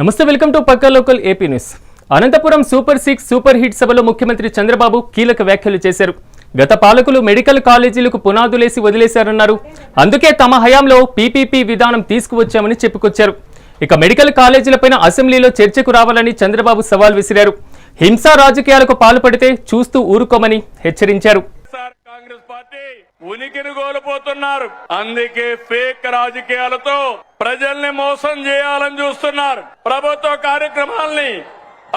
నమస్తే welcome to Pakka local AP news. Anantapuram super six super hit సభలో ముఖ్యమంత్రి చంద్రబాబు కీలక వ్యాఖ్యలు చేశారు. గత పాలకులు మెడికల్ కాలేజీలకు పునాదులేసి వదిలేశారన్నారు. అందుకే తమ హయాంలో పీపీపీ విధానం తీసుకువచ్చామని చెప్పుకొచ్చారు. ఇక మెడికల్ కాలేజీలపైన అసెంబ్లీలో చర్చకు రావాలని చంద్రబాబు సవాల్ విసిరారు. హింసా రాజకీయాలకు పాల్పడితే చూస్తూ ఊరుకోమని హెచ్చరించారు. ఉనికిని కోల్పోతున్నారు. అందుకే ఫేక్ రాజకీయాలతో ప్రజల్ని మోసం చేయాలని చూస్తున్నారు. ప్రభుత్వ కార్యక్రమాల్ని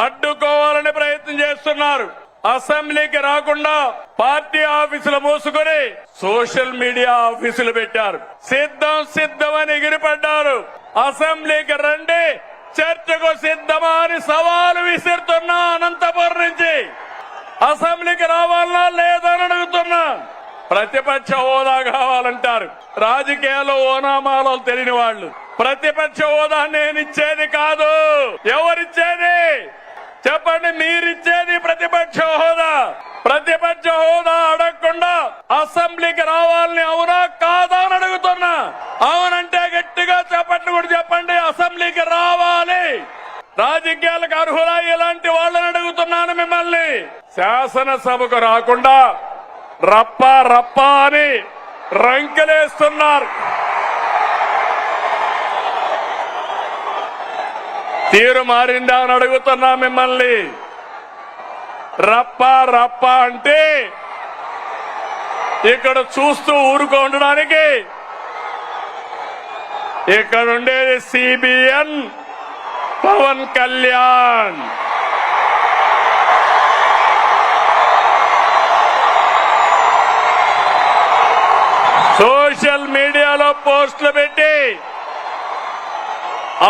అడ్డుకోవాలని ప్రయత్నం చేస్తున్నారు. అసెంబ్లీకి రాకుండా పార్టీ ఆఫీసులు మూసుకొని సోషల్ మీడియా ఆఫీసులు పెట్టారు. సిద్ధం సిద్ధమని ఎగిరిపడ్డారు. అసెంబ్లీకి రండి చర్చకు సిద్ధమా అని సవాలు విసిరుతున్నా అనంతపురం నుంచి. అసెంబ్లీకి రావాలనా లేదని అడుగుతున్నా. ప్రతిపక్ష హోదా కావాలంటారు. రాజకీయాల్లో ఓనామాలో తెలియని వాళ్ళు. ప్రతిపక్ష హోదా నేను ఇచ్చేది కాదు. ఎవరిచ్చేది? చెప్పండి మీరిచ్చేది ప్రతిపక్ష హోదా? ప్రతిపక్ష హోదా అడగకుండా అసెంబ్లీకి రావాలని అవునా కాదా అని అడుగుతున్నా. అవునంటే గట్టిగా చెప్పండి కూడా చెప్పండి అసెంబ్లీకి రావాలి. రాజకీయాలకు అర్హులా? ఇలాంటి వాళ్ళని అడుగుతున్నాను మిమ్మల్ని. శాసనసభకు రాకుండా రప్ప రప్ప అని రంకెలేస్తున్నారు. తీరు మారిందా అని అడుగుతున్నా మిమ్మల్ని. రప్ప రప్ప అంటే ఇక్కడ చూస్తూ ఊరుకో ఉండడానికి. ఇక్కడ ఉండేది సిబిఎన్ పవన్ కళ్యాణ్. సోషల్ మీడియాలో పోస్టులు పెట్టి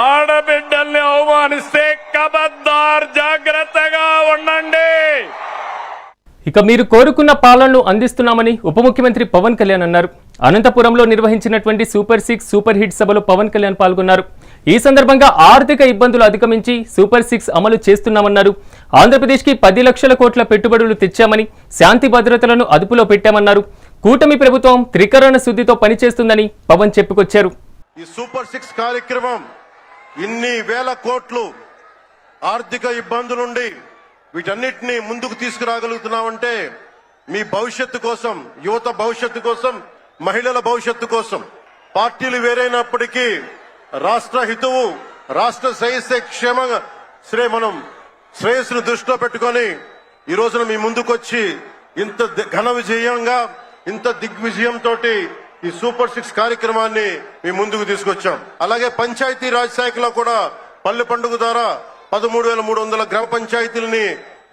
ఆడబిడ్డల్ని అవమానిస్తే కబద్దార్ జాగ్రత్తగా ఉండండి. ఇక మీరు కోరుకున్న పాలనను అందిస్తున్నామని ఉప ముఖ్యమంత్రి పవన్ కళ్యాణ్ అన్నారు. అనంతపురంలో నిర్వహించినటువంటి సూపర్ సిక్స్ సూపర్ హిట్ సభలో పవన్ కళ్యాణ్ పాల్గొన్నారు. ఈ సందర్భంగా ఆర్థిక ఇబ్బందులు అధిగమించి సూపర్ సిక్స్ అమలు చేస్తున్నామన్నారు. ఆంధ్రప్రదేశ్కి పది లక్షల కోట్ల పెట్టుబడులు తెచ్చామని శాంతి భద్రతలను అదుపులో పెట్టామన్నారు. కూటమి ప్రభుత్వం త్రికరణ శుద్ధితో పనిచేస్తుందని పవన్ చెప్పుకొచ్చారు. ఈ సూపర్ సిక్స్ కార్యక్రమం ఇన్ని వేల కోట్లు ఆర్థిక ఇబ్బందులుండి వీటన్నిటిని ముందుకు తీసుకురాగలుగుతున్నామంటే మీ భవిష్యత్తు కోసం యువత భవిష్యత్తు కోసం మహిళల భవిష్యత్తు కోసం పార్టీలు వేరైనప్పటికీ రాష్ట్ర హితువు రాష్ట్ర శ్రేయస్సే క్షేమంగా శ్రే మనం శ్రేయస్సును దృష్టిలో పెట్టుకొని ఈ రోజున మీ ముందుకొచ్చి ఇంత ఘన విజయంగా ఇంత దిగ్విజయంతో ఈ సూపర్ సిక్స్ కార్యక్రమాన్ని మీ ముందుకు తీసుకొచ్చాం. అలాగే పంచాయతీ రాజ్ శాఖలో కూడా పల్లె పండుగ ద్వారా పదమూడు వేల మూడు వందల గ్రామ పంచాయతీలని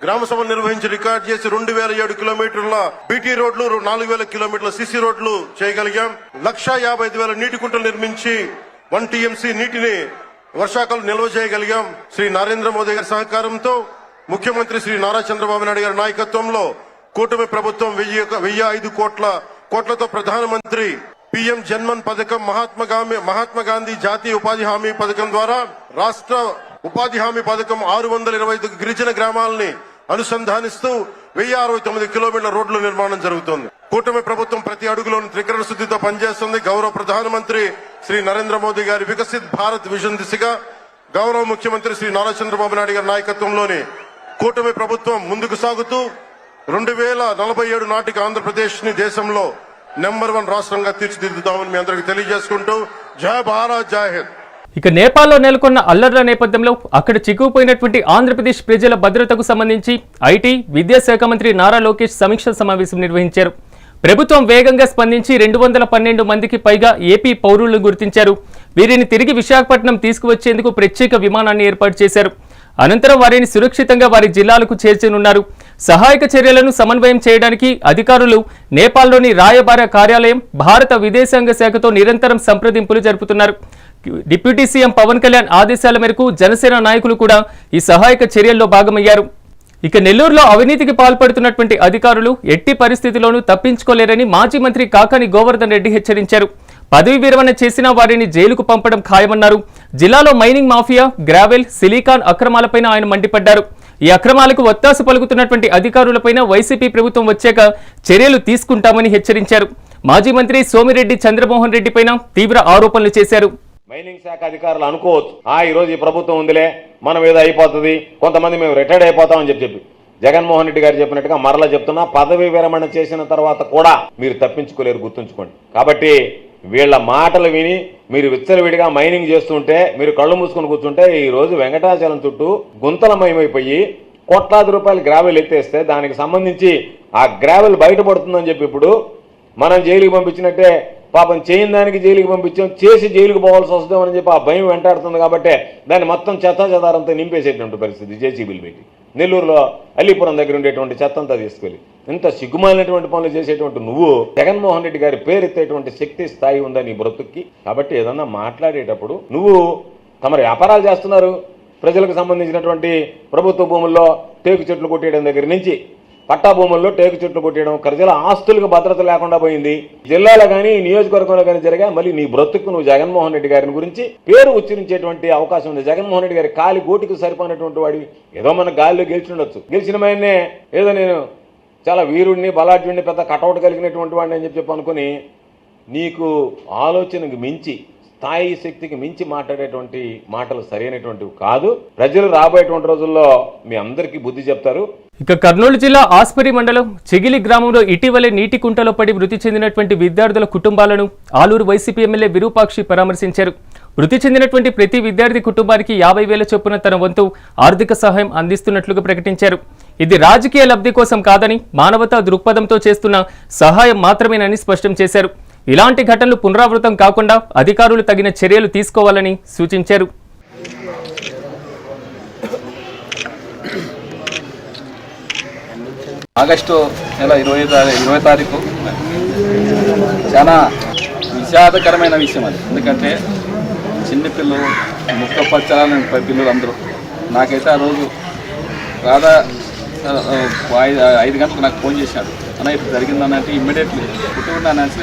గ్రామ సభలు నిర్వహించి రికార్డ్ చేసి రెండు వేల ఏడు కిలోమీటర్ల బీటీ రోడ్లు నాలుగు వేల కిలోమీటర్ల సిసి రోడ్లు చేయగలిగాం. లక్షా యాభై ఐదు వేల నీటి కుంటలు నిర్మించి వన్ టీఎంసీ నీటిని వర్షాకాలం నిల్వ చేయగలిగాం. శ్రీ నరేంద్ర మోదీ గారి సహకారంతో ముఖ్యమంత్రి శ్రీ నారా చంద్రబాబు నాయుడు గారి నాయకత్వంలో కూటమి ప్రభుత్వం వెయ్యి వెయ్యి ఐదు కోట్ల కోట్లతో ప్రధానమంత్రి పిఎం జన్మన్ పథకం మహాత్మా గాంధీ మహాత్మా గాంధీ జాతీయ ఉపాధి హామీ పథకం ద్వారా రాష్ట్ర ఉపాధి హామీ పథకం ఆరు వందల ఇరవై ఐదు గిరిజన గ్రామాలని అనుసంధానిస్తూ వెయ్యి అరవై తొమ్మిది కిలోమీటర్ల రోడ్ల నిర్మాణం జరుగుతోంది. కూటమి ప్రభుత్వం ప్రతి అడుగులోని త్రికరణ శుద్ధితో పనిచేస్తుంది. గౌరవ ప్రధానమంత్రి శ్రీ నరేంద్ర మోదీ గారి వికసిత్ భారత్ విజన్ దిశగా గౌరవ ముఖ్యమంత్రి శ్రీ నారా చంద్రబాబు నాయుడు గారి నాయకత్వంలోని కూటమి ప్రభుత్వం ముందుకు సాగుతూ రెండు వేల నలభై ఏడు నాటికి ఆంధ్రప్రదేశ్ని దేశంలో నెంబర్ వన్ రాష్ట్రంగా తీర్చిదిద్దుతామని మీ అందరికి తెలియజేసుకుంటూ జయ భారత్ జై హింద్. ఇక నేపాల్లో నెలకొన్న అల్లర్ల నేపథ్యంలో అక్కడ చిక్కుకుపోయినటువంటి ఆంధ్రప్రదేశ్ ప్రజల భద్రతకు సంబంధించి ఐటీ విద్యాశాఖ మంత్రి నారా లోకేష్ సమీక్ష సమావేశం నిర్వహించారు. ప్రభుత్వం వేగంగా స్పందించి రెండు వందల పన్నెండు మందికి పైగా ఏపీ పౌరులను గుర్తించారు. వీరిని తిరిగి విశాఖపట్నం తీసుకువచ్చేందుకు ప్రత్యేక విమానాన్ని ఏర్పాటు చేశారు. అనంతరం వారిని సురక్షితంగా వారి జిల్లాలకు చేర్చనున్నారు. సహాయక చర్యలను సమన్వయం చేయడానికి అధికారులు నేపాల్లోని రాయబార కార్యాలయం భారత విదేశాంగ శాఖతో నిరంతరం సంప్రదింపులు జరుపుతున్నారు. డిప్యూటీ సీఎం పవన్ కళ్యాణ్ ఆదేశాల మేరకు జనసేన నాయకులు కూడా ఈ సహాయక చర్యల్లో భాగమయ్యారు. ఇక నెల్లూరులో అవినీతికి పాల్పడుతున్నటువంటి అధికారులు ఎట్టి పరిస్థితిలోనూ తప్పించుకోలేరని మాజీ మంత్రి కాకాని గోవర్ధన్ రెడ్డి హెచ్చరించారు. పదవి విరమణ చేసిన వారిని జైలుకు పంపడం ఖాయమన్నారు. జిల్లాలో మైనింగ్ మాఫియా గ్రావెల్ సిలికాన్ అక్రమాలపైన ఆయన మండిపడ్డారు. ఈ అక్రమాలకు ఒత్తాసు పలుకుతున్నటువంటి అధికారులపైన వైసీపీ ప్రభుత్వం వచ్చాక చర్యలు తీసుకుంటామని హెచ్చరించారు. మాజీ మంత్రి సోమిరెడ్డి చంద్రమోహన్ రెడ్డిపైన తీవ్ర ఆరోపణలు చేశారు. మైనింగ్ శాఖ అధికారులు అనుకోవచ్చు ఆ ఈ రోజు ఈ ప్రభుత్వం ఉందిలే మనం ఏదో అయిపోతుంది కొంతమంది మేము రిటైర్డ్ అయిపోతామని చెప్పి చెప్పి. జగన్మోహన్ రెడ్డి గారు చెప్పినట్టుగా మరలా చెప్తున్నా పదవి విరమణ చేసిన తర్వాత కూడా మీరు తప్పించుకోలేరు గుర్తుంచుకోండి. కాబట్టి వీళ్ళ మాటలు విని మీరు విచ్చలవిడిగా మైనింగ్ చేస్తుంటే మీరు కళ్ళు మూసుకొని కూర్చుంటే ఈరోజు వెంకటాచలం చుట్టూ గుంతలమయమైపోయి కోట్లాది రూపాయలు గ్రావెల్ ఎత్తేస్తే దానికి సంబంధించి ఆ గ్రావెల్ బయటపడుతుందని చెప్పి ఇప్పుడు మనం జైలుకి పంపించినట్టే పాపం చేయని దానికి జైలుకి పంపించాం చేసి జైలుకి పోవాల్సి వస్తుందని చెప్పి ఆ భయం వెంటాడుతుంది కాబట్టి దాన్ని మొత్తం చెత్త చెదారంతా నింపేసేటువంటి పరిస్థితి జేసీబీలు పెట్టి. నెల్లూరులో అల్లీపురం దగ్గర ఉండేటువంటి చెత్తంతా తీసుకెళ్ళి. ఇంత సిగ్గుమాలినటువంటి పనులు చేసేటువంటి నువ్వు జగన్మోహన్ రెడ్డి గారి పేరెత్తేటువంటి శక్తి స్థాయి ఉందా నీ బ్రతుక్కి? కాబట్టి ఏదన్నా మాట్లాడేటప్పుడు నువ్వు తమ వ్యాపారాలు చేస్తున్నారు. ప్రజలకు సంబంధించినటువంటి ప్రభుత్వ భూముల్లో టేకు చెట్లు కొట్టేయడం దగ్గర నుంచి పట్టా భూముల్లో టేకు చెట్లు కొట్టేయడం ప్రజల ఆస్తులకు భద్రత లేకుండా పోయింది. జిల్లాలో కానీ నియోజకవర్గంలో కానీ జరిగా మళ్ళీ నీ బ్రతుకు నువ్వు జగన్మోహన్ రెడ్డి గారిని గురించి పేరు ఉచ్చరించేటువంటి అవకాశం ఉంది. జగన్మోహన్ రెడ్డి గారి కాలి గోటికి సరిపోయినటువంటి వాడి ఏదో మన గాలిలో గెలిచి ఉండొచ్చు. గెలిచిన ఏదో నేను చాలా వీరుడిని బలాఢ్యుడిని పెద్ద కటౌట్ కలిగినటువంటి వాడిని అని చెప్పి చెప్పి అనుకుని నీకు ఆలోచనకు మించి స్థాయి శక్తికి మించి మాట్లాడేటువంటి మాటలు సరైనటువంటివి కాదు. ప్రజలు రాబోయేటువంటి రోజుల్లో మీ అందరికీ బుద్ధి చెప్తారు. ఇక కర్నూలు జిల్లా ఆస్పరి మండలం చెగిలి గ్రామంలో ఇటీవలే నీటి కుంటలో పడి మృతి చెందినటువంటి విద్యార్థుల కుటుంబాలను ఆలూరు వైసీపీ ఎమ్మెల్యే విరూపాక్షి పరామర్శించారు. మృతి చెందినటువంటి ప్రతి విద్యార్థి కుటుంబానికి యాభై వేల చొప్పున తన వంతు ఆర్థిక సహాయం అందిస్తున్నట్లుగా ప్రకటించారు. ఇది రాజకీయ లబ్ధి కోసం కాదని మానవతా దృక్పథంతో చేస్తున్న సహాయం మాత్రమేనని స్పష్టం చేశారు. ఇలాంటి ఘటనలు పునరావృతం కాకుండా అధికారులు తగిన చర్యలు తీసుకోవాలని సూచించారు. ఆగస్టు నెల ఇరవై తారీ- ఇరవై తారీఖు చాలా విషాదకరమైన విషయం అది. ఎందుకంటే చిన్నపిల్లలు ముక్క పచ్చాలని పిల్లలు అందరూ. నాకైతే ఆ రోజు రాధా ఐదు ఐదు గంటలకు నాకు ఫోన్ చేశాడు అన్న ఇప్పుడు జరిగిందని అంటే ఇమ్మీడియట్లీ పుట్టుకుండా అనేసి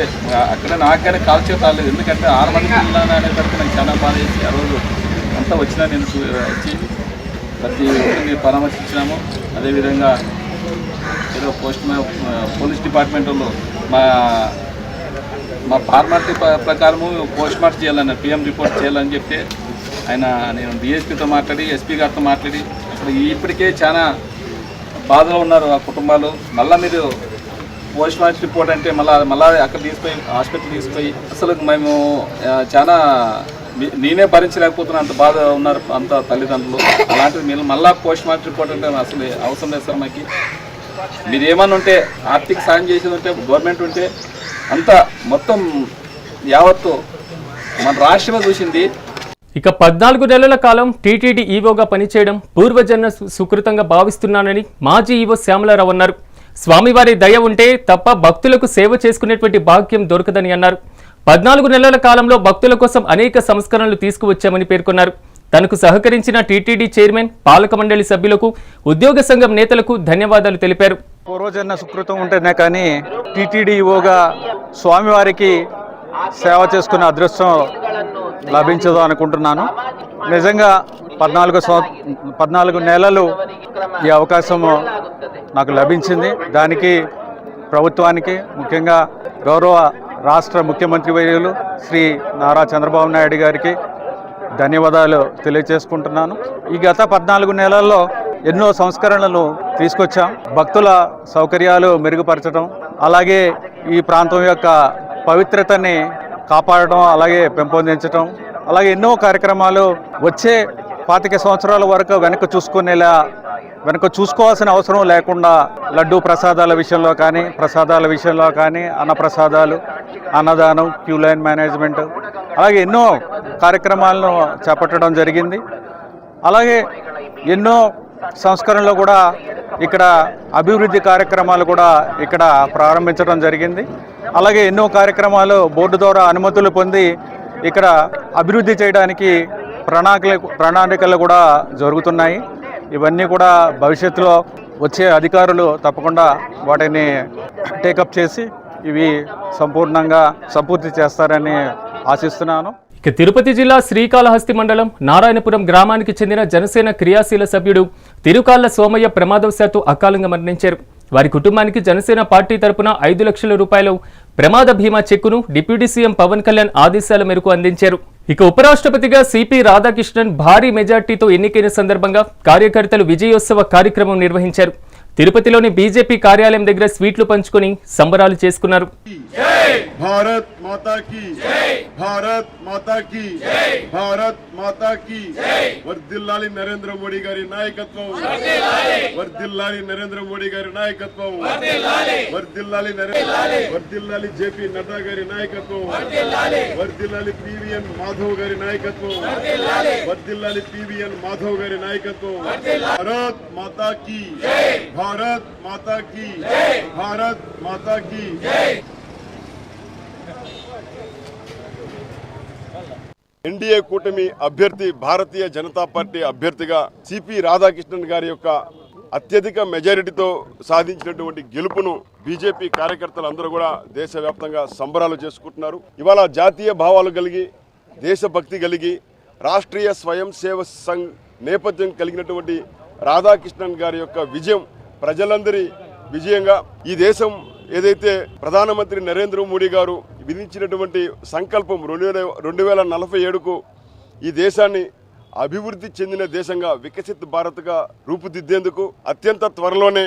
అక్కడ నాకైనా కాల్ రాలేదు. ఎందుకంటే ఆరు మంది పిల్లలు అనేసరికి నాకు చాలా బాధ చేసి ఆ రోజు అంతా వచ్చినా నేను వచ్చి ప్రతి ఒక్కరిని పరామర్శించినాము. అదేవిధంగా ఏదో పోస్ట్ మా- పోలీస్ డిపార్ట్మెంట్ వాళ్ళు మా మా ఫార్మాలిటీ ప్ర- ప్రకారము పోస్ట్ మార్టం చేయాలన్న పిఎం రిపోర్ట్ చేయాలని చెప్తే ఆయన నేను డిఎస్పీతో మాట్లాడి ఎస్పీ గారితో మాట్లాడి అసలు ఇప్పటికే చాలా బాధలో ఉన్నారు ఆ కుటుంబాలు. మళ్ళీ మీరు పోస్ట్ మార్చ్ రిపోర్ట్ అంటే మళ్ళీ మళ్ళీ అక్కడ తీసుకుపోయి హాస్పిటల్ తీసుకుపోయి అసలు మేము చాలా నేనే భరించలేకపోతున్నా అంత బాధ ఉన్నారు అంత తల్లిదండ్రులు. అలాంటిది మీరు మళ్ళీ పోస్ట్ మార్చ్ రిపోర్ట్ అంటే అసలు అవసరం లేదు సార్ మాకు. మీరు ఏమన్నా ఉంటే ఆర్థిక సాయం చేసేది ఉంటే గవర్నమెంట్ ఉంటే అంత మొత్తం యావత్తు మన రాష్ట్రమే చూసింది. ఇక పద్నాలుగు నెలల కాలం టీటీడీ ఈవోగా పనిచేయడం పూర్వజన్మ సుకృతంగా భావిస్తున్నానని మాజీ ఈవో శ్యామలారావు అన్నారు. స్వామివారి దయ ఉంటే తప్ప భక్తులకు సేవ చేసుకునేటువంటి భాగ్యం దొరకదని అన్నారు. పద్నాలుగు నెలల కాలంలో భక్తుల కోసం అనేక సంస్కరణలు తీసుకువచ్చామని పేర్కొన్నారు. తనకు సహకరించిన టీటీడీ చైర్మన్ పాలక మండలి సభ్యులకు ఉద్యోగ సంఘం నేతలకు ధన్యవాదాలు తెలిపారు. పూర్వజన్మ సుకృతం ఉంటేనే కానీ టీటీడీఓగా స్వామివారికి సేవ చేసుకున్న అదృష్టం లభించదు అనుకుంటున్నాను. నిజంగా పద్నాలుగు సంవ పద్నాలుగు నెలలు ఈ అవకాశం నాకు లభించింది. దానికి ప్రభుత్వానికి ముఖ్యంగా గౌరవ రాష్ట్ర ముఖ్యమంత్రి వర్యులు శ్రీ నారా చంద్రబాబు నాయుడు గారికి ధన్యవాదాలు తెలియజేసుకుంటున్నాను. ఈ గత పద్నాలుగు నెలల్లో ఎన్నో సంస్కరణలు తీసుకొచ్చాం. భక్తుల సౌకర్యాలు మెరుగుపరచడం అలాగే ఈ ప్రాంతం యొక్క పవిత్రతని కాపాడడం అలాగే పెంపొందించడం అలాగే ఎన్నో కార్యక్రమాలు వచ్చే పాతిక సంవత్సరాల వరకు వెనక చూసుకునేలా వెనక చూసుకోవాల్సిన అవసరం లేకుండా లడ్డూ ప్రసాదాల విషయంలో కానీ ప్రసాదాల విషయంలో కానీ అన్నప్రసాదాలు అన్నదానం క్యూ లైన్ మేనేజ్మెంట్ అలాగే ఎన్నో కార్యక్రమాలను చేపట్టడం జరిగింది. అలాగే ఎన్నో సంస్కరణలో కూడా ఇక్కడ అభివృద్ధి కార్యక్రమాలు కూడా ఇక్కడ ప్రారంభించడం జరిగింది. అలాగే ఎన్నో కార్యక్రమాలు బోర్డు ద్వారా అనుమతులు పొంది ఇక్కడ అభివృద్ధి చేయడానికి ప్రణాళిక ప్రణాళికలు కూడా జరుగుతున్నాయి. ఇవన్నీ కూడా భవిష్యత్తులో వచ్చే అధికారులు తప్పకుండా వాటిని టేకప్ చేసి ఇవి సంపూర్ణంగా సంపూర్తి చేస్తారని ఆశిస్తున్నాను. ఇక తిరుపతి జిల్లా శ్రీకాళహస్తి మండలం నారాయణపురం గ్రామానికి చెందిన జనసేన క్రియాశీల సభ్యుడు తిరుకాళ్ళ సోమయ్య ప్రమాదవశాత్తు అకాలంగా మరణించారు. వారి కుటుంబానికి జనసేన పార్టీ తరపున ఐదు లక్షల రూపాయలు ప్రమాద బీమా చెక్కును డిప్యూటీ సీఎం పవన్ కళ్యాణ్ ఆదేశాల మేరకు అందించారు. ఇక ఉపరాష్ట్రపతిగా సిపి రాధాకృష్ణన్ భారీ మెజార్టీతో ఎన్నికైన సందర్భంగా కార్యకర్తలు విజయోత్సవ కార్యక్రమం నిర్వహించారు. తిరుపతిలోని బీజేపీ కార్యాలయం దగ్గర స్వీట్లు పంచుకొని సంబరాలు చేసుకున్నారు. భారత్ మాతా నరేంద్ర మోడీ గారి నాయకత్వం. నరేంద్ర గారి నాయకత్వం. పివిఎన్ మాధవ్ గారి నాయకత్వం. వర్దిల్లాలి పివిఎన్ మాధవ్ గారి నాయకత్వం. భారత్ మాతా భారత్ మాతా की। భారత్ మాతా की। ఎన్డీఏ కూటమి అభ్యర్థి భారతీయ జనతా పార్టీ అభ్యర్థిగా సిపి రాధాకృష్ణన్ గారి యొక్క అత్యధిక మెజారిటీతో సాధించినటువంటి గెలుపును బీజేపీ కార్యకర్తలు అందరూ కూడా దేశవ్యాప్తంగా సంబరాలు చేసుకుంటున్నారు. ఇవాళ జాతీయ భావాలు కలిగి దేశభక్తి కలిగి రాష్ట్రీయ స్వయం సేవ సంఘ్ నేపథ్యం కలిగినటువంటి రాధాకృష్ణన్ గారి యొక్క విజయం ప్రజలందరి విజయంగా ఈ దేశం ఏదైతే ప్రధానమంత్రి నరేంద్ర మోడీ గారు విధించినటువంటి సంకల్పం రెండు వేల రెండు వేల నలభై ఏడుకు ఈ దేశాన్ని అభివృద్ధి చెందిన దేశంగా వికసిత్ భారత్గా రూపుదిద్దేందుకు అత్యంత త్వరలోనే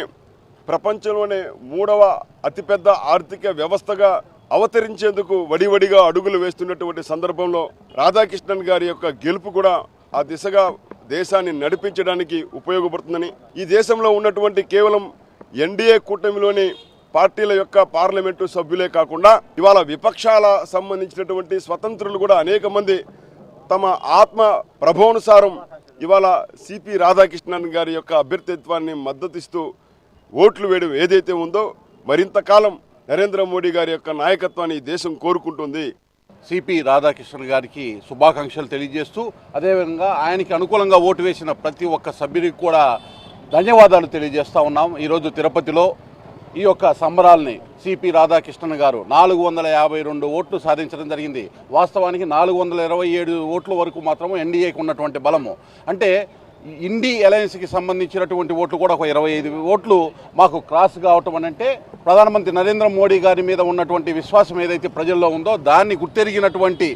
ప్రపంచంలోనే మూడవ అతిపెద్ద ఆర్థిక వ్యవస్థగా అవతరించేందుకు వడివడిగా అడుగులు వేస్తున్నటువంటి సందర్భంలో రాధాకృష్ణన్ గారి యొక్క గెలుపు కూడా ఆ దిశగా దేశాన్ని నడిపించడానికి ఉపయోగపడుతుందని ఈ దేశంలో ఉన్నటువంటి కేవలం ఎన్డీఏ కూటమిలోని పార్టీల యొక్క పార్లమెంటు సభ్యులే కాకుండా ఇవాళ విపక్షాల సంబంధించినటువంటి స్వతంత్రులు కూడా అనేక మంది తమ ఆత్మ ప్రభానుసారం ఇవాళ సిపి రాధాకృష్ణన్ గారి యొక్క అభ్యర్థిత్వాన్ని మద్దతిస్తూ ఓట్లు వేయడం ఏదైతే ఉందో మరింత కాలం నరేంద్ర మోడీ గారి యొక్క నాయకత్వాన్ని ఈ దేశం కోరుకుంటుంది. సిపి రాధాకృష్ణ గారికి శుభాకాంక్షలు తెలియజేస్తూ అదేవిధంగా ఆయనకి అనుకూలంగా ఓటు వేసిన ప్రతి ఒక్క సభ్యుడికి కూడా ధన్యవాదాలు తెలియజేస్తూ ఉన్నాం. ఈరోజు తిరుపతిలో ఈ యొక్క సంబరాల్ని సిపి రాధాకృష్ణన్ గారు నాలుగు వందల యాభై రెండు ఓట్లు సాధించడం జరిగింది. వాస్తవానికి నాలుగు వందల ఇరవై ఏడు ఓట్ల వరకు మాత్రము ఎన్డీఏకి ఉన్నటువంటి బలము. అంటే ఇండి అలయన్స్కి సంబంధించినటువంటి ఓట్లు కూడా ఒక ఇరవై ఐదు ఓట్లు మాకు క్రాస్ కావటం అని అంటే ప్రధానమంత్రి నరేంద్ర మోడీ గారి మీద ఉన్నటువంటి విశ్వాసం ఏదైతే ప్రజల్లో ఉందో దాన్ని గుర్తెరిగినటువంటి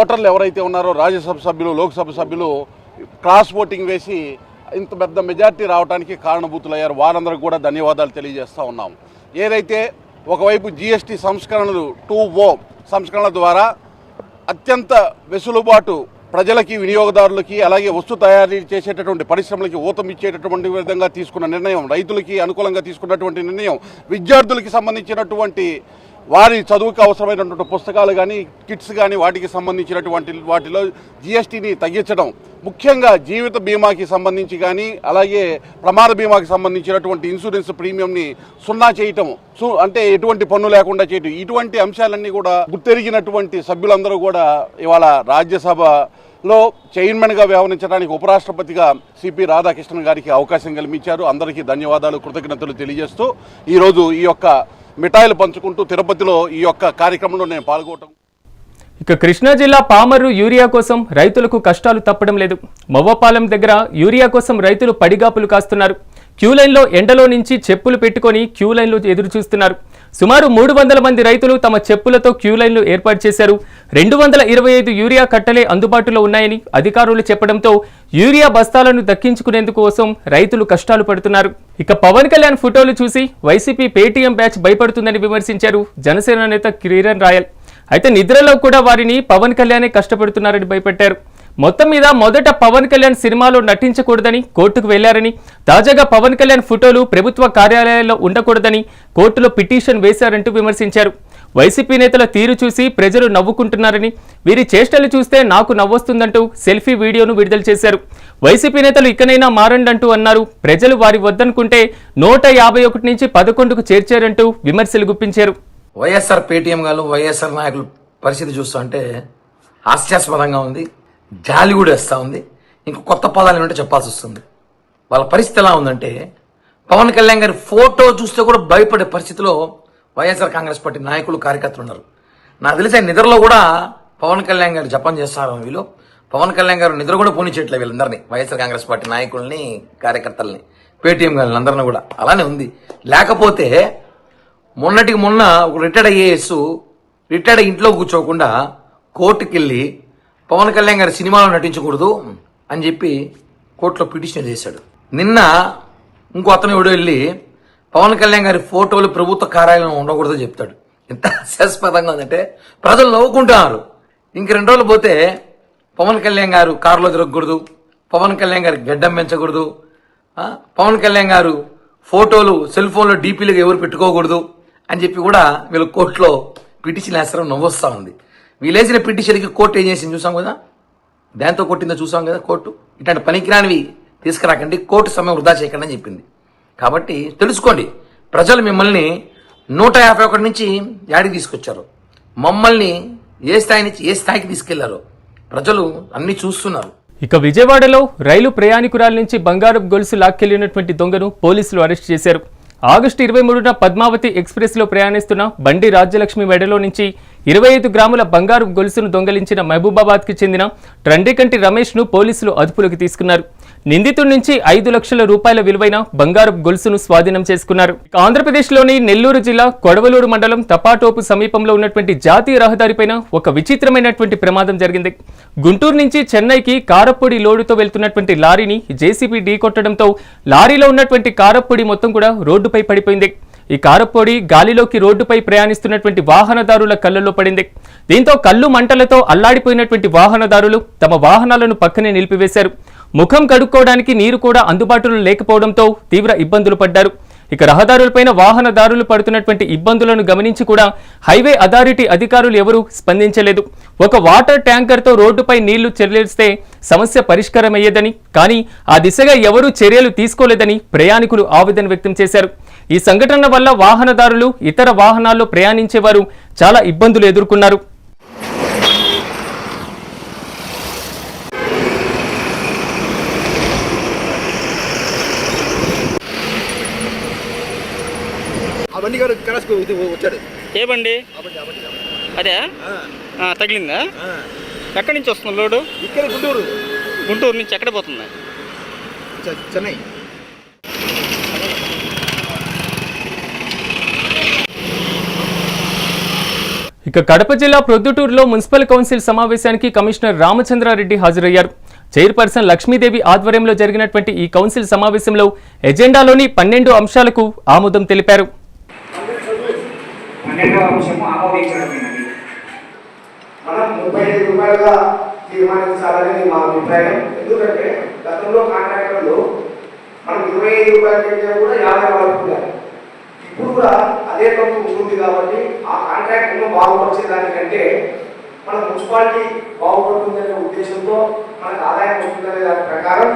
ఓటర్లు ఎవరైతే ఉన్నారో రాజ్యసభ సభ్యులు లోక్సభ సభ్యులు క్రాస్ ఓటింగ్ వేసి ఇంత పెద్ద మెజార్టీ రావడానికి కారణభూతులయ్యారు. వారందరికీ కూడా ధన్యవాదాలు తెలియజేస్తూ ఉన్నాం. ఏదైతే ఒకవైపు జిఎస్టీ సంస్కరణలు టూ ఓ సంస్కరణల ద్వారా అత్యంత వెసులుబాటు ప్రజలకి వినియోగదారులకి అలాగే వస్తు తయారీ చేసేటటువంటి పరిశ్రమలకి ఊతం ఇచ్చేటటువంటి విధంగా తీసుకున్న నిర్ణయం రైతులకి అనుకూలంగా తీసుకున్నటువంటి నిర్ణయం విద్యార్థులకి సంబంధించినటువంటి వారి చదువుకు అవసరమైనటువంటి పుస్తకాలు కానీ కిట్స్ కానీ వాటికి సంబంధించినటువంటి వాటిలో జిఎస్టీని తగ్గించడం ముఖ్యంగా జీవిత బీమాకి సంబంధించి కానీ అలాగే ప్రమాద బీమాకి సంబంధించినటువంటి ఇన్సూరెన్స్ ప్రీమియంని సున్నా చేయటం అంటే ఎటువంటి పన్ను లేకుండా చేయటం ఇటువంటి అంశాలన్నీ కూడా గుర్తెరిగినటువంటి సభ్యులందరూ కూడా ఇవాళ రాజ్యసభ లో చైర్మన్గా వ్యవహరించడానికి ఉపరాష్ట్రపతిగా సిపి రాధాకృష్ణన్ గారికి అవకాశం కల్పించారు. అందరికీ ధన్యవాదాలు కృతజ్ఞతలు తెలియజేస్తూ ఈరోజు ఈ యొక్క మిఠాయిలు పంచుకుంటూ తిరుపతిలో ఈ యొక్క కార్యక్రమంలో నేను పాల్గొనడం ఇక కృష్ణా జిల్లా పామర్రు యూరియా కోసం రైతులకు కష్టాలు తప్పడం లేదు. మొవ్వపాలెం దగ్గర యూరియా కోసం రైతులు పడిగాపులు కాస్తున్నారు. క్యూ లైన్లో ఎండలో నుంచి చెప్పులు పెట్టుకొని క్యూ లైన్లు ఎదురు చూస్తున్నారు. సుమారు మూడు వందల మంది రైతులు తమ చెప్పులతో క్యూ లైన్లు ఏర్పాటు చేశారు. రెండు వందల ఇరవై ఐదు యూరియా కట్టలే అందుబాటులో ఉన్నాయని అధికారులు చెప్పడంతో యూరియా బస్తాలను దక్కించుకునేందుకు కోసం రైతులు కష్టాలు పడుతున్నారు. ఇక పవన్ కళ్యాణ్ ఫోటోలు చూసి వైసీపీ పేటీఎం బ్యాచ్ భయపడుతుందని విమర్శించారు జనసేన నేత కిరణ్ రాయల్. అయితే నిద్రలో కూడా వారిని పవన్ కళ్యాణే కష్టపడుతున్నారని భయపెట్టారు. మొత్తం మీద మొదట పవన్ కళ్యాణ్ సినిమాలో నటించకూడదని కోర్టుకు వెళ్ళారని తాజాగా పవన్ కళ్యాణ్ ఫోటోలు ప్రభుత్వ కార్యాలయాల్లో ఉండకూడదని కోర్టులో పిటిషన్ వేశారంటూ విమర్శించారు. వైసీపీ నేతల తీరు చూసి ప్రజలు నవ్వుకుంటున్నారని వీరి చేష్టలు చూస్తే నాకు నవ్వొస్తుందంటూ సెల్ఫీ వీడియోను విడుదల చేశారు. వైసీపీ నేతలు ఇకనైనా మారండంటూ అన్నారు. ప్రజలు వారి వద్దనుకుంటే నూట యాభై ఒకటి నుంచి పదకొండుకు చేర్చారంటూ విమర్శలు గుప్పించారు. వైఎస్ఆర్ పేటీఎం గారు వైఎస్ఆర్ నాయకులు పరిస్థితి చూస్తుంటే హాస్యాస్పదంగా ఉంది. జాలి కూడా వేస్తూ ఉంది. ఇంక కొత్త పదాలు ఏమంటే చెప్పాల్సి వస్తుంది. వాళ్ళ పరిస్థితి ఎలా ఉందంటే పవన్ కళ్యాణ్ గారి ఫోటో చూస్తే కూడా భయపడే పరిస్థితిలో వైఎస్ఆర్ కాంగ్రెస్ పార్టీ నాయకులు కార్యకర్తలు ఉన్నారు. నాకు తెలిసే నిద్రలో కూడా పవన్ కళ్యాణ్ గారు జపం చేస్తారు వీళ్ళు పవన్ కళ్యాణ్ గారు నిద్ర కూడా పోనిచ్చేట్లే వీళ్ళందరినీ వైఎస్ఆర్ కాంగ్రెస్ పార్టీ నాయకుల్ని కార్యకర్తల్ని పేటీఎం గారిని అందరిని కూడా. అలానే ఉంది. లేకపోతే మొన్నటికి మొన్న ఒక రిటైర్డ్ ఐఏఎస్ రిటైర్డ్ ఇంట్లో కూర్చోకుండా కోర్టుకెళ్ళి పవన్ కళ్యాణ్ గారి సినిమాలో నటించకూడదు అని చెప్పి కోర్టులో పిటిషన్ చేశాడు నిన్న ఇంకో అతను ఎవడో వెళ్ళి పవన్ కళ్యాణ్ గారి ఫోటోలు ప్రభుత్వ కార్యాలయంలో ఉండకూడదని చెప్తాడు. ఎంత హాస్యాస్పదంగా ఉందంటే ప్రజలు నవ్వుకుంటున్నారు. ఇంక రెండు రోజులు పోతే పవన్ కళ్యాణ్ గారు కారులో తిరగకూడదు పవన్ కళ్యాణ్ గారికి గడ్డం పెంచకూడదు పవన్ కళ్యాణ్ గారు ఫోటోలు సెల్ ఫోన్లో డీపీలుగా ఎవరు పెట్టుకోకూడదు అని చెప్పి కూడా వీళ్ళు కోర్టులో పిటిషన్ వేస్తారని నవ్వొస్తా ఉంది. వీళ్ళు పిటిషన్కి కోర్టు ఏం చేసింది చూసాం కదా? దాంతో కొట్టిందో చూసాం కదా కోర్టు? ఇట్లాంటి పనికిరానివి తీసుకురాకండి కోర్టు సమయం వృధా చేయకండి అని చెప్పింది. కాబట్టి తెలుసుకోండి ప్రజలు మిమ్మల్ని నూట యాభై ఒకటి నుంచి యాడికి తీసుకొచ్చారు? మమ్మల్ని ఏ స్థాయి నుంచి ఏ స్థాయికి తీసుకెళ్ళారో? ప్రజలు అన్ని చూస్తున్నారు. ఇక విజయవాడలో రైలు ప్రయాణికురాల నుంచి బంగారం గొలుసు లాక్కెళ్ళినటువంటి దొంగను పోలీసులు అరెస్ట్ చేశారు. ఆగస్టు ఇరవై మూడున పద్మావతి ఎక్స్ప్రెస్లో ప్రయాణిస్తున్న బండి రాజ్యలక్ష్మి మెడలో నుంచి ఇరవై ఐదు గ్రాముల బంగారు గొలుసును దొంగలించిన మహబూబాబాద్కి చెందిన ట్రండికంటి రమేష్ను పోలీసులు అదుపులోకి తీసుకున్నారు. నిందితుడి నుంచి ఐదు లక్షల రూపాయల విలువైన బంగారు గొలుసును స్వాధీనం చేసుకున్నారు. ఆంధ్రప్రదేశ్లోని నెల్లూరు జిల్లా కొడవలూరు మండలం తపాటోపు సమీపంలో ఉన్నటువంటి జాతీయ రహదారిపైన ఒక విచిత్రమైనటువంటి ప్రమాదం జరిగింది. గుంటూరు నుంచి చెన్నైకి కారప్పొడి లోడుతో వెళ్తున్నటువంటి లారీని జేసీబీ ఢీకొట్టడంతో లారీలో ఉన్నటువంటి కారప్పొడి మొత్తం కూడా రోడ్డుపై పడిపోయింది. ఈ కారప్పొడి గాలిలోకి రోడ్డుపై ప్రయాణిస్తున్నటువంటి వాహనదారుల కళ్ళల్లో పడింది. దీంతో కళ్ళు మంటలతో అల్లాడిపోయినటువంటి వాహనదారులు తమ వాహనాలను పక్కనే నిలిపివేశారు. ముఖం కడుక్కోవడానికి నీరు కూడా అందుబాటులో లేకపోవడంతో తీవ్ర ఇబ్బందులు పడ్డారు. ఇక రహదారులపైన వాహనదారులు పడుతున్నటువంటి ఇబ్బందులను గమనించి కూడా హైవే అథారిటీ అధికారులు ఎవరూ స్పందించలేదు. ఒక వాటర్ ట్యాంకర్తో రోడ్డుపై నీళ్ళు చెల్లిస్తే సమస్య పరిష్కారమయ్యేదని కానీ ఆ దిశగా ఎవరూ చర్యలు తీసుకోలేదని ప్రయాణికులు ఆవేదన వ్యక్తం చేశారు. ఈ సంఘటన వల్ల వాహనదారులు ఇతర వాహనాల్లో ప్రయాణించేవారు చాలా ఇబ్బందులు ఎదుర్కొన్నారు. ఏ బండి? అదే? ఆ, తగిలిందా? ఎక్కడి నుంచి వస్తుంది లోడు? ఇక్కడ గుంటూరు. గుంటూరు నుంచి ఎక్కడ పోతుంది? చెన్నై. ఇక కడప జిల్లా ప్రొద్దుటూరులో మున్సిపల్ కౌన్సిల్ సమావేశానికి కమిషనర్ రామచంద్రారెడ్డి హాజరయ్యారు. చైర్పర్సన్ లక్ష్మీదేవి ఆధ్వర్యంలో జరిగినటువంటి ఈ కౌన్సిల్ సమావేశంలో ఎజెండాలోని పన్నెండు అంశాలకు ఆమోదం తెలిపారు. పన్నెండవ అంశము ఆమోదించడమైనది మనం ముప్పై ఐదు రూపాయలుగా తీర్మానించాలనేది మా అభిప్రాయం. ఎందుకంటే గతంలో కాంట్రాక్టర్లు మనం ఇరవై ఐదు రూపాయలు కంటే కూడా యాభై వరకు ఇప్పుడు కూడా అదే కంపు ఉంటుంది కాబట్టి ఆ కాంట్రాక్ట్ను బాగుపరిచేదానికంటే మన మున్సిపాలిటీ బాగుపడుతుందనే ఉద్దేశంతో మనకు ఆదాయం వస్తుందనే దాని ప్రకారం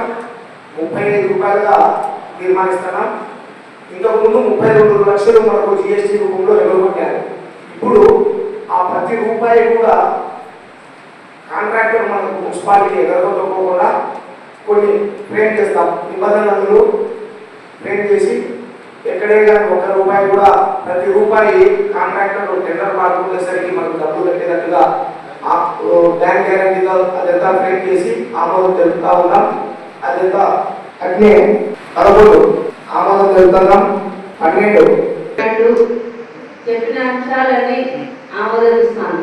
ముప్పై ఐదు రూపాయలుగా తీర్మానిస్తున్నాం. ఇంతకుముందు ముప్పై రెండు లక్షలు మనకు జిఎస్టీ రూపంలో ఎగరగొట్టారు. ఇప్పుడు ఆ ప్రతి రూపాయి కూడా కాంట్రాక్టర్ మనకు మున్సిపాలిటీ ఎగరగొట్టకుండా కొన్ని ఫ్రేమ్ చేస్తాం. నిబంధనలు ఫ్రేమ్ చేసి ఎక్కడే కానీ ఒక్క రూపాయి కూడా ప్రతి రూపాయి కాంట్రాక్టర్ టెండర్ పాల్గొనేసరికి మనకు డబ్బులు కట్టేటట్టుగా ఆ బ్యాంక్ గ్యారంటీతో అదంతా ఫ్రేమ్ చేసి ఆమోదం తెలుపుతా ఉన్నాం. అదంతా అట్నే పదకొండు ఆమోదం తెలుపుతున్నాం పన్నెండు. చెప్పిన అంశాలన్నీ ఆమోదిస్తాను